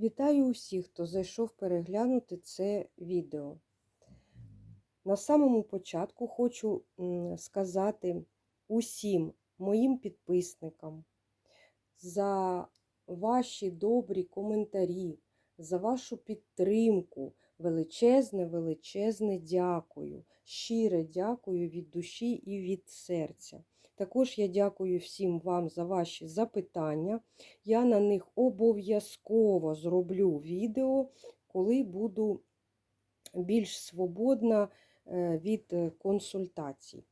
Вітаю усіх, хто зайшов переглянути це відео. На самому початку хочу сказати усім моїм підписникам за ваші добрі коментарі, за вашу підтримку. Величезне, величезне дякую. Щире дякую від душі і від серця. Також я дякую всім вам за ваші запитання. Я на них обов'язково зроблю відео, коли буду більш свободна е, від е, консультацій.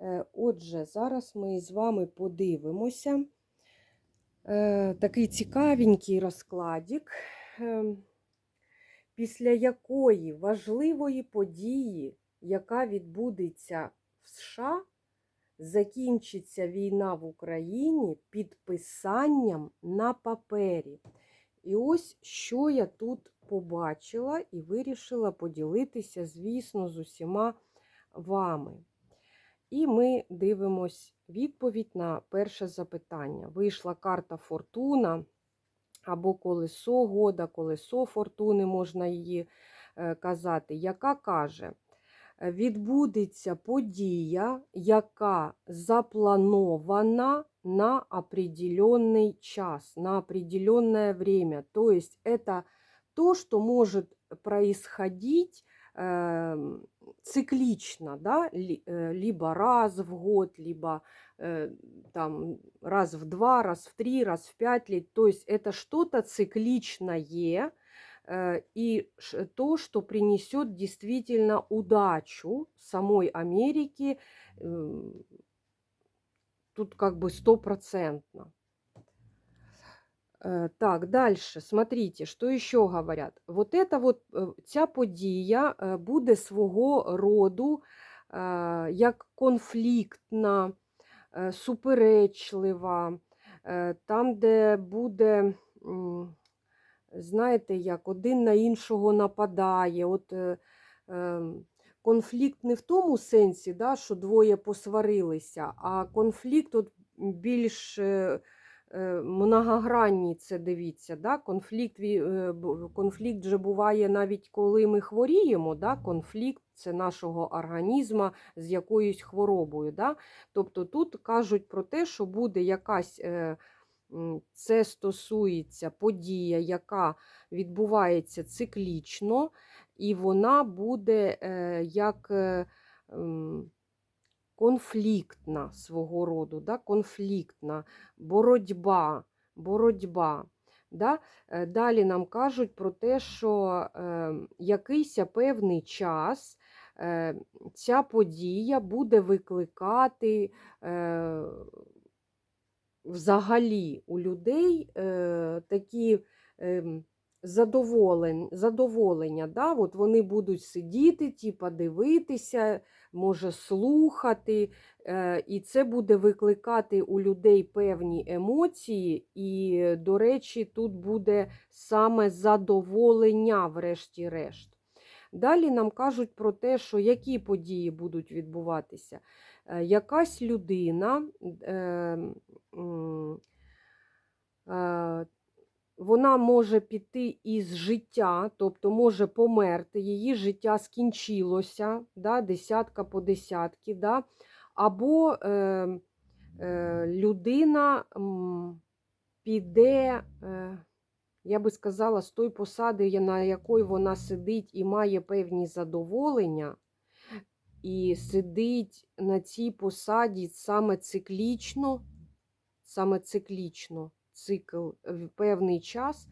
Е, Отже, зараз ми з вами подивимося такий цікавенький розкладик, е, після якої важливої події, яка відбудеться в США, закінчиться війна в Україні підписанням на папері. І ось що я тут побачила і вирішила поділитися, звісно, з усіма вами. І ми дивимось відповідь на перше запитання. Вийшла карта Фортуна або колесо года, колесо фортуни, можна її е, казати, яка каже, відбудеться подія, яка запланована на определенный час, на определенное время. То есть это то, что может происходить э, циклично, да, э, либо раз в год, либо э, там раз в два, раз в три, раз в пять лет. То есть это что-то цикличное, и ш- то, что принесет действительно удачу самой Америке, м, тут как бы стопроцентно. Э, Так, дальше, смотрите, что еще говорят. Вот это вот е, ця подія е, буде свого роду е, як конфліктна, е, суперечлива, е, там, де буде, м, знаєте, як один на іншого нападає. От, е, е, конфлікт не в тому сенсі, да, що двоє посварилися, а конфлікт от більш е, е, многогранній, це дивіться. Да? Конфлікт, е, конфлікт же буває навіть коли ми хворіємо. Да? Конфлікт це нашого організму з якоюсь хворобою. Да? Тобто тут кажуть про те, що буде якась. Е, це стосується подія, яка відбувається циклічно, і вона буде е, як е, конфліктна свого роду, да? конфліктна боротьба, боротьба. Да? Е, Далі нам кажуть про те, що якийсь певний час ця подія буде викликати взагалі у людей е, такі е, задоволень, задоволення. Да? От вони будуть сидіти, типа, дивитися, може слухати, е, і це буде викликати у людей певні емоції. І, до речі, тут буде саме задоволення, врешті-решт. Далі нам кажуть про те, що які події будуть відбуватися. Е, Якась людина, е, е, вона може піти із життя, тобто може померти, її життя скінчилося, да, десятка по десятки, да, або е, е, людина піде, е, я би сказала, з той посади, на якої вона сидить і має певні задоволення, і сидить на цій посаді саме циклічно, саме циклічно, цикл в певний час,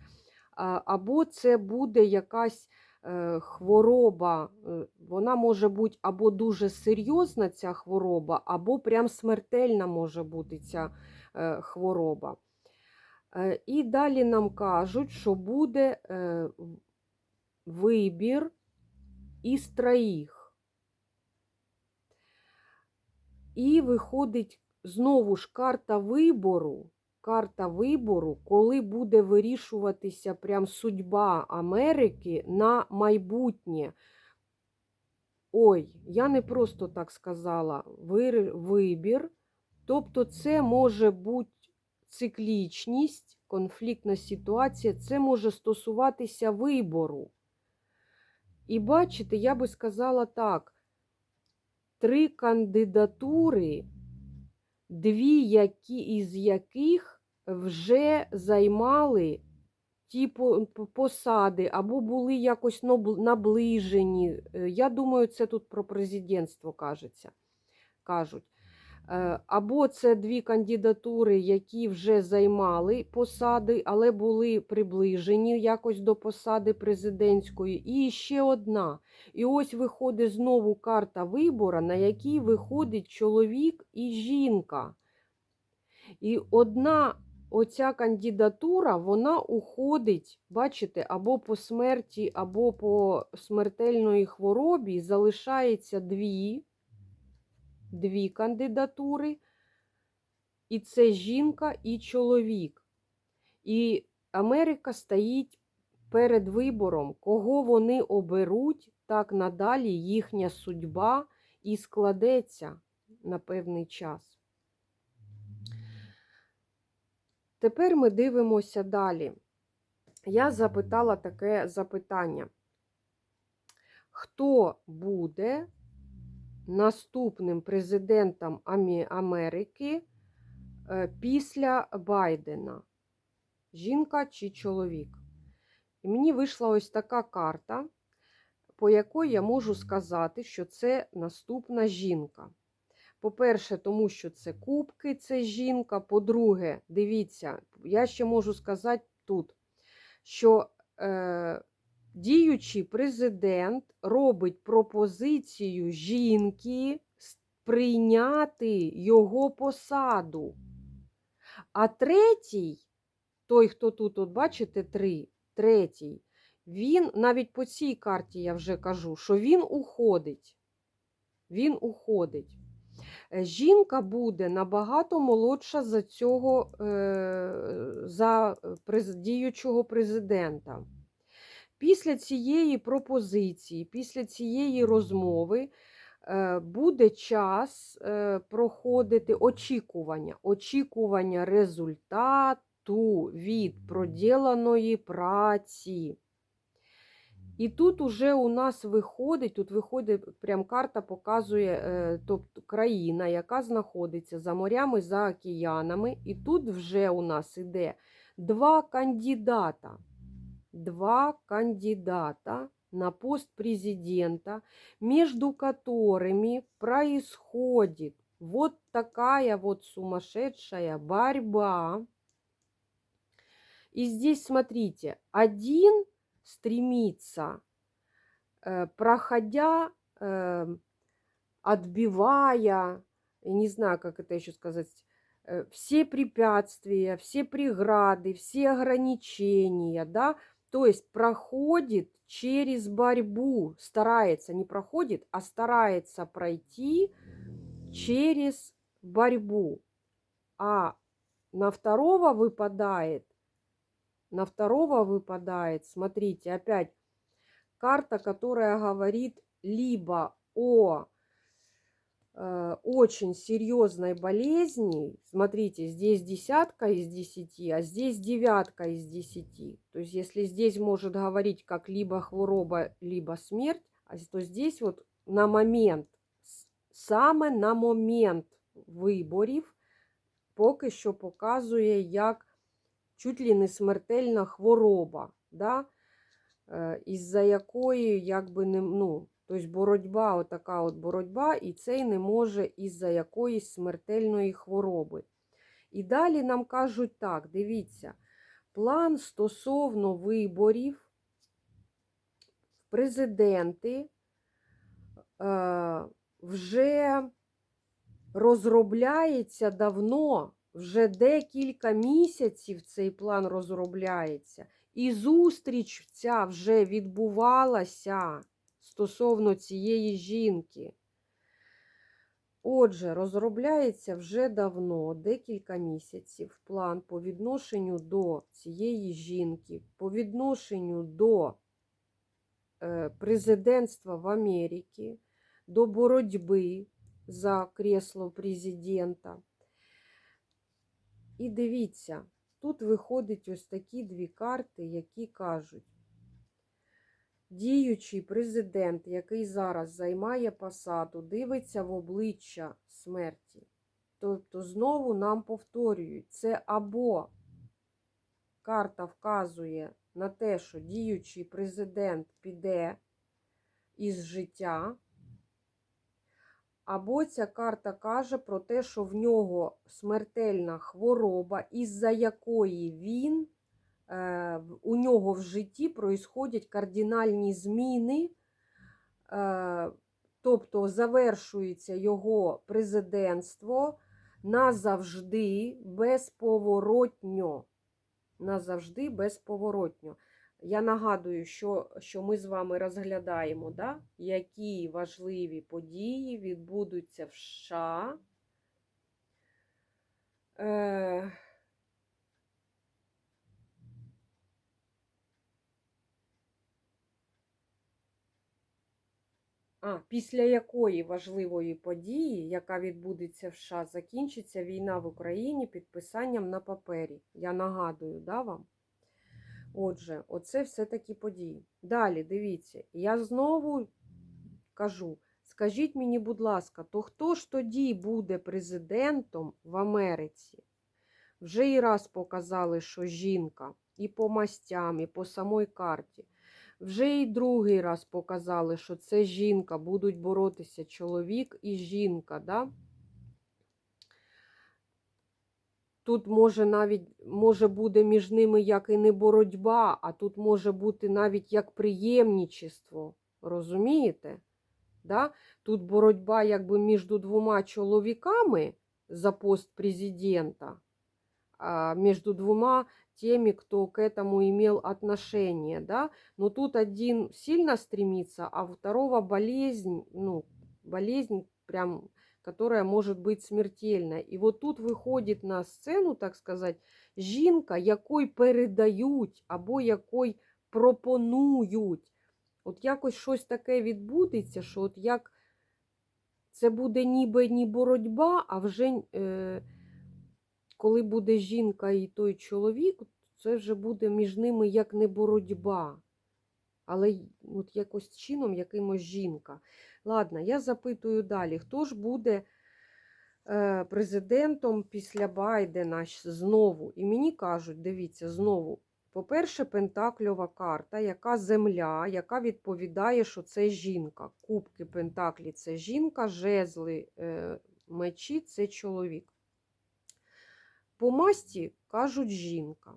або це буде якась е, хвороба, е, вона може бути або дуже серйозна ця хвороба, або прям смертельна може бути ця е, хвороба. І далі нам кажуть, що буде вибір із троїх. І виходить знову ж карта вибору. Карта вибору, коли буде вирішуватися прям судьба Америки на майбутнє. Ой, я не просто так сказала вибір. Тобто, це може бути циклічність, конфліктна ситуація, це може стосуватися вибору. І бачите, я би сказала так: три кандидатури, дві які, із яких вже займали ті по- посади або були якось наближені. Е, Я думаю, це тут про президентство кажеться, кажуть. Е, Або це дві кандидатури, які вже займали посади, але були приближені якось до посади президентської. І ще одна. І ось виходить знову карта вибора, на якій виходить чоловік і жінка. І одна оця кандидатура, вона уходить, бачите, або по смерті, або по смертельної хворобі. Залишається дві, дві кандидатури. І це жінка і чоловік. І Америка стоїть перед вибором, кого вони оберуть, так надалі їхня судьба і складеться на певний час. Тепер ми дивимося далі. Я запитала таке запитання. Хто буде наступним президентом Америки е, після Байдена? Жінка чи чоловік? І мені вийшла ось така карта, по якій я можу сказати, що це наступна жінка. По-перше, тому що це кубки, це жінка. По-друге, дивіться, я ще можу сказати тут, що е, діючий президент робить пропозицію жінки прийняти його посаду. А третій, той, хто тут, от бачите, три, третій, він навіть по цій карті я вже кажу, що він уходить. Він уходить. Е, Жінка буде набагато молодша за цього е, за діючого президента. Після цієї пропозиції, після цієї розмови е, буде час е, проходити очікування, очікування результату від проділеної праці. І тут уже у нас виходить, тут виходить, прям карта показує, тобто країна, яка знаходиться за морями, за океанами. І тут вже у нас іде два кандидата. Два кандидата на пост президента, между которыми происходит вот такая вот сумасшедшая борьба. И здесь, смотрите, один стремится, э, проходя, э, отбивая, не знаю, как это еще сказать, э, все препятствия, все преграды, все ограничения, да, то есть проходит через борьбу, старается, не проходит, а старается пройти через борьбу. А на второго выпадает, на второго выпадает, смотрите, опять карта, которая говорит либо о очень серьезной болезни. Смотрите, здесь десятка из десяти, а здесь девятка из десяти. То есть, если здесь может говорить как либо хвороба, либо смерть, то здесь вот на момент, саме на момент виборів, поки що показує як чуть ли не смертельна хвороба, да? із-за якої якби не ну, тобто боротьба, отака от боротьба, і цей не може із-за якоїсь смертельної хвороби. І далі нам кажуть так: дивіться, план стосовно виборів в президенти е, вже розробляється давно, вже декілька місяців цей план розробляється. І зустріч ця вже відбувалася стосовно цієї жінки. Отже, розробляється вже давно, декілька місяців, план по відношенню до цієї жінки, по відношенню до е, президентства в Америці, до боротьби за кресло президента. І дивіться, тут виходять ось такі дві карти, які кажуть. Діючий президент, який зараз займає посаду, дивиться в обличчя смерті. Тобто, знову нам повторюють, це або карта вказує на те, що діючий президент піде із життя, або ця карта каже про те, що в нього смертельна хвороба, із-за якої він, у нього в житті проїсходять кардинальні зміни, е, тобто завершується його президентство назавжди безповоротньо. Назавжди безповоротньо. Я нагадую, що, що ми з вами розглядаємо, да? які важливі події відбудуться в США. Е... А, після якої важливої події, яка відбудеться в США, закінчиться війна в Україні підписанням на папері. Я нагадую, да, вам? Отже, оце все такі події. Далі, дивіться, я знову кажу: скажіть мені, будь ласка, то хто ж тоді буде президентом в Америці? Вже і раз показали, що жінка, і по мастям, і по самій карті. Вже і другий раз показали, що це жінка, будуть боротися чоловік і жінка. Да? Тут може навіть може буде між ними як і не боротьба, а тут може бути навіть як приємничество. Розумієте? Да? Тут боротьба якби між двома чоловіками за пост президента, а між двома теми, кто к этому имел отношение, да, но тут один сильно стремится, а у второго болезнь, ну, болезнь прям, которая может быть смертельна. І от тут виходить на сцену, так сказати, жінка, якой передають або якой пропонують. От якось щось таке відбудеться, що от як це буде ніби не боротьба, а вже. Е, коли буде жінка і той чоловік, це вже буде між ними як не боротьба, але от якось чином якимось жінка. Ладно, я запитую далі, хто ж буде е, президентом після Байдена знову? І мені кажуть, дивіться, знову. По-перше, Пентакльова карта, яка земля, яка відповідає, що це жінка. Кубки Пентаклі це жінка, жезли е, мечі це чоловік. По масті кажуть жінка.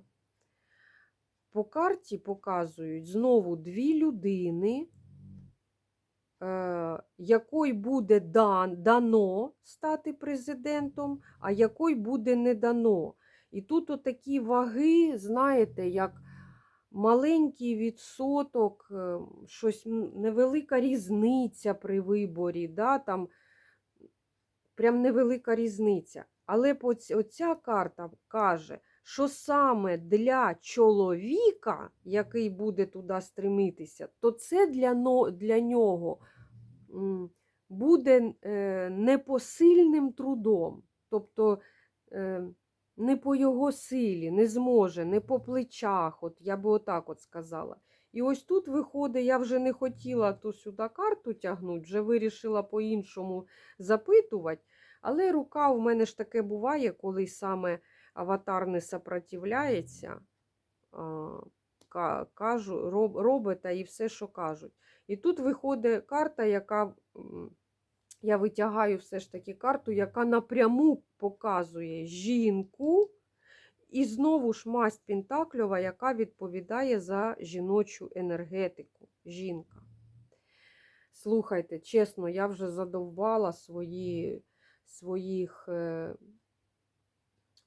По карті показують знову дві людини, е, якої буде дан, дано стати президентом, а якої буде не дано. І тут отакі ваги, знаєте, як маленький відсоток, е, щось невелика різниця при виборі. Да, там, прям невелика різниця. Але оця карта каже, що саме для чоловіка, який буде туди стремитися, то це для, для нього буде е, непосильним трудом. Тобто е, не по його силі, не зможе, не по плечах. От я би отак от сказала. І ось тут виходить, я вже не хотіла ту сюди карту тягнути, вже вирішила по-іншому запитувати. Але рука у мене ж таке буває, коли саме аватар не сопротивляється, кажу, роб, робите і все, що кажуть. І тут виходить карта, яка я витягаю все ж таки карту, яка напряму показує жінку. І знову ж масть Пентакльова, яка відповідає за жіночу енергетику. Жінка. Слухайте, чесно, я вже задовбала свої, своїх е,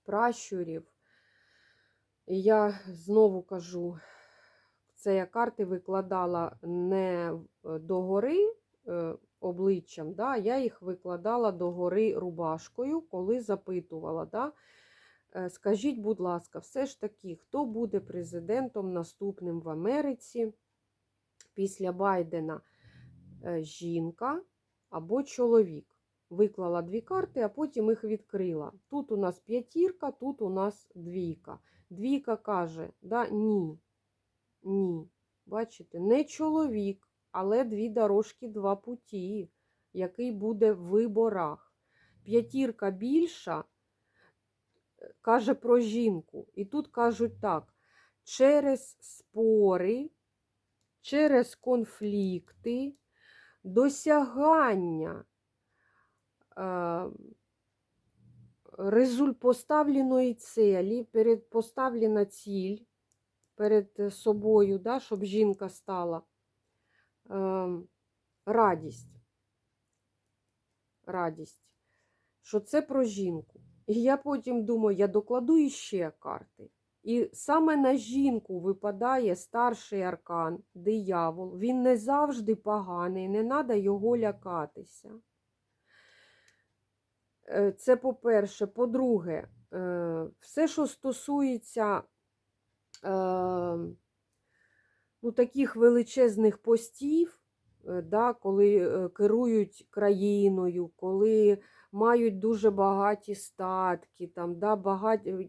пращурів. І я знову кажу, це я карти викладала не в- догори е, обличчям, да, я їх викладала догори рубашкою, коли запитувала. Да, Е, Скажіть, будь ласка, все ж таки, хто буде президентом наступним в Америці після Байдена? Е, Жінка або чоловік? Виклала дві карти, а потім їх відкрила. Тут у нас п'ятірка, тут у нас двійка. Двійка каже, да, ні. Ні. Бачите, не чоловік, але дві дорожки, два путі, який буде в виборах. П'ятірка більша е, каже про жінку. І тут кажуть так: через спори, через конфлікти, досягання е, резуль поставленої цілі, перед поставлена ціль перед собою, да, щоб жінка стала е, радість. Радість. Що це про жінку. І я потім думаю, я докладу іще карти. І саме на жінку випадає старший аркан, диявол. Він не завжди поганий, не треба його лякатися. Е, Це по-перше. По-друге, е, все, що стосується е, ну, таких величезних постів, да, коли е, керують країною, коли мають дуже багаті статки, там, да, багаті,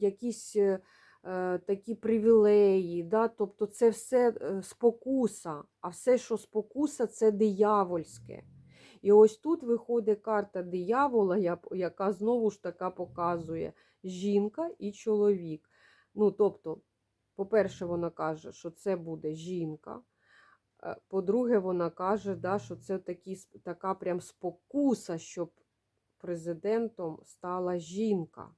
якісь е, е, такі привілеї. Да, тобто це все е, спокуса, а все, що спокуса, це диявольське. І ось тут виходить карта диявола, яка знову ж така показує жінка і чоловік. Ну, тобто, по-перше, вона каже, що це буде жінка. Е, По-друге, вона каже, да, що це такі, така прям спокуса, щоб президентом стала жінка.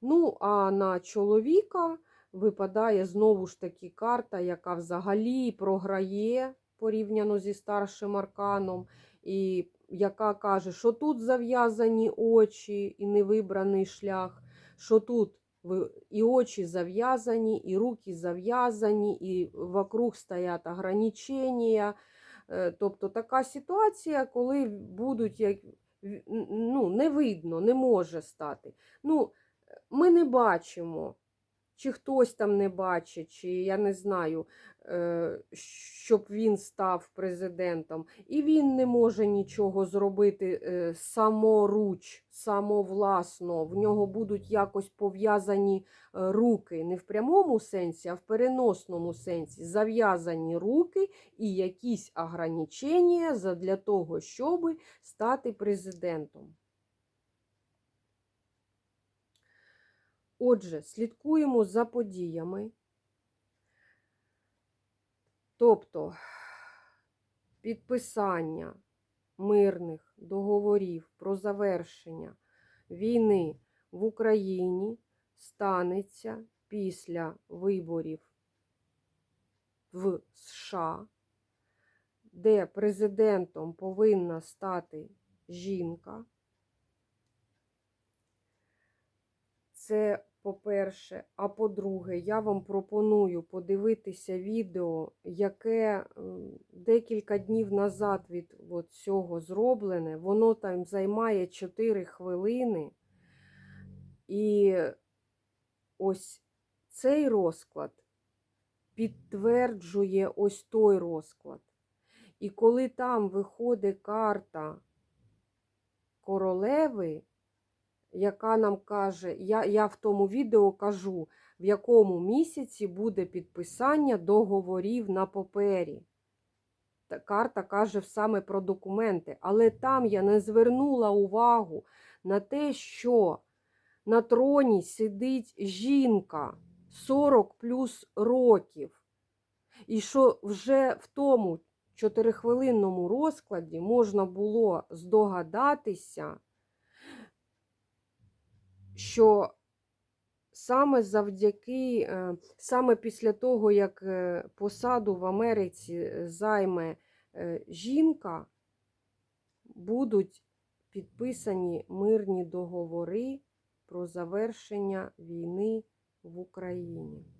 Ну, а на чоловіка випадає знову ж таки карта, яка взагалі програє порівняно зі старшим арканом, і яка каже, що тут зав'язані очі і невибраний шлях, що тут і очі зав'язані, і руки зав'язані, і вокруг стоять ограничення. Е, Тобто така ситуація, коли будуть як ну, не видно, не може стати. Ну, ми не бачимо, чи хтось там не бачить, чи я не знаю, е, щоб він став президентом. І він не може нічого зробити е, саморуч, самовласно. В нього будуть якось пов'язані е, руки, не в прямому сенсі, а в переносному сенсі. Зав'язані руки і якісь ограничення для того, щоб стати президентом. Отже, слідкуємо за подіями. Тобто підписання мирних договорів про завершення війни в Україні станеться після виборів в США, де президентом повинна стати жінка. Це по-перше. А по-друге, я вам пропоную подивитися відео, яке декілька днів назад від от цього зроблене. Воно там займає 4 хвилини. І ось цей розклад підтверджує ось той розклад. І коли там виходить карта королеви, яка нам каже, я, я в тому відео кажу, в якому місяці буде підписання договорів на папері. Карта каже саме про документи. Але там я не звернула увагу на те, що на троні сидить жінка 40 плюс років. І що вже в тому чотирихвилинному розкладі можна було здогадатися, що саме завдяки, е, саме після того, як е, посаду в Америці займе е, жінка, будуть підписані мирні договори про завершення війни в Україні.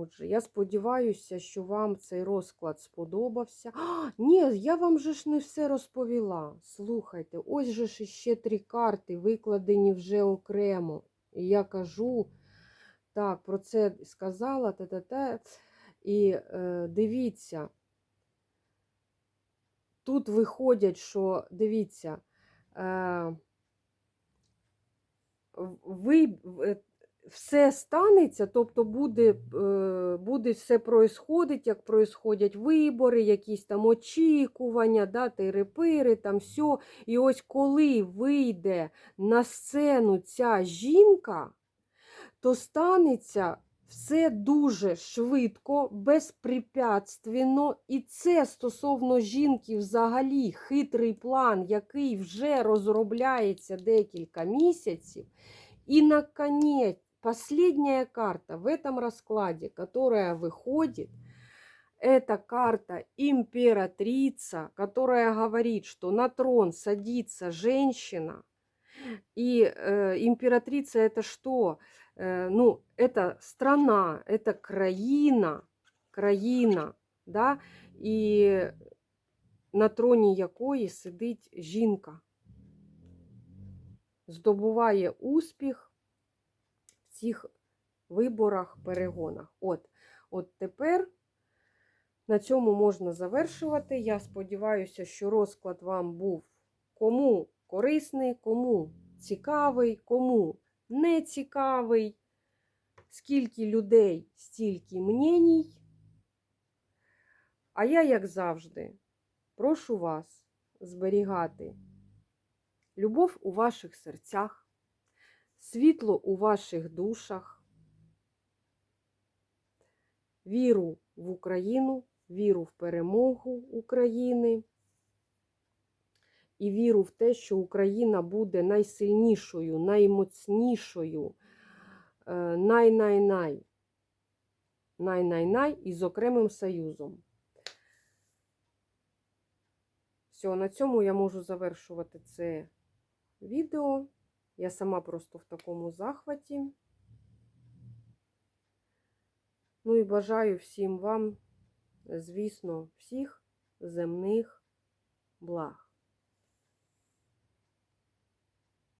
Отже, я сподіваюся, що вам цей розклад сподобався. А, ні, я вам же ж не все розповіла. Слухайте, ось же ж іще три карти, викладені вже окремо. І я кажу, так, про це сказала, та-та-та. І е, дивіться, тут виходять, що дивіться, е, ви, все станеться, тобто буде, е, буде все происходить, як происходять вибори, якісь там очікування, да, тири-пири, там все. І ось коли вийде на сцену ця жінка, то станеться все дуже швидко, безпрепятственно. І це стосовно жінки взагалі хитрий план, який вже розробляється декілька місяців. И, наконец, последняя карта в этом раскладе, которая выходит, это карта императрица, которая говорит, что на трон садится женщина. И э, императрица это что? Э, ну, это страна, это країна, країна, да? і на троні якої сидить жінка здобуває успіх в Цих виборах, перегонах. От, от тепер на цьому можна завершувати. Я сподіваюся, що розклад вам був кому корисний, кому цікавий, кому не цікавий. Скільки людей, стільки мненій. А я, як завжди, прошу вас зберігати любов у ваших серцях, світло у ваших душах, віру в Україну, віру в перемогу України і віру в те, що Україна буде найсильнішою, наймоцнішою, е, най-най-най, най-най-най і окремим союзом. Все, на цьому я можу завершувати це відео. Я сама просто в такому захваті. Ну і бажаю всім вам, звісно, всіх земних благ.